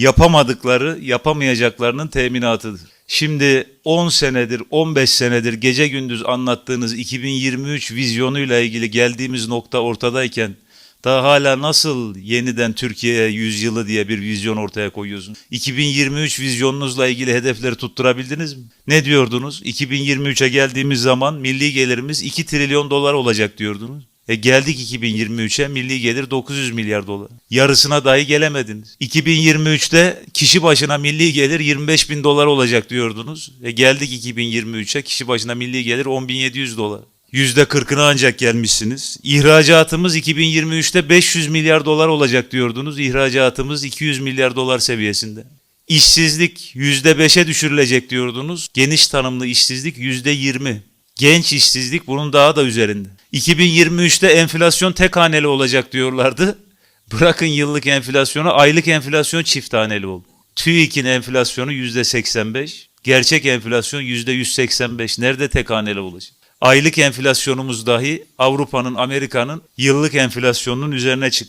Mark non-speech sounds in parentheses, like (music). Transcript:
yapamadıkları, yapamayacaklarının teminatıdır. Şimdi 10 senedir, 15 senedir gece gündüz anlattığınız 2023 vizyonuyla ilgili geldiğimiz nokta ortadayken daha hala nasıl yeniden Türkiye yüzyılı diye bir vizyon ortaya koyuyorsun? 2023 vizyonunuzla ilgili hedefleri tutturabildiniz mi? Ne diyordunuz? 2023'e geldiğimiz zaman milli gelirimiz 2 trilyon dolar olacak diyordunuz. E geldik 2023'e milli gelir 900 milyar dolar. Yarısına dahi gelemediniz. 2023'te kişi başına milli gelir 25 bin dolar olacak diyordunuz. E geldik 2023'e kişi başına milli gelir 10.700 dolar. %40'ına ancak gelmişsiniz. İhracatımız 2023'te 500 milyar dolar olacak diyordunuz. İhracatımız 200 milyar dolar seviyesinde. İşsizlik %5'e düşürülecek diyordunuz. Geniş tanımlı işsizlik %20. Genç işsizlik bunun daha da üzerinde. 2023'te enflasyon tek haneli olacak diyorlardı. (laughs) Bırakın yıllık enflasyonu, aylık enflasyon çift haneli oldu. TÜİK'in enflasyonu %85, gerçek enflasyon %185. Nerede tek haneli olacak? Aylık enflasyonumuz dahi Avrupa'nın, Amerika'nın yıllık enflasyonunun üzerine çıkmış.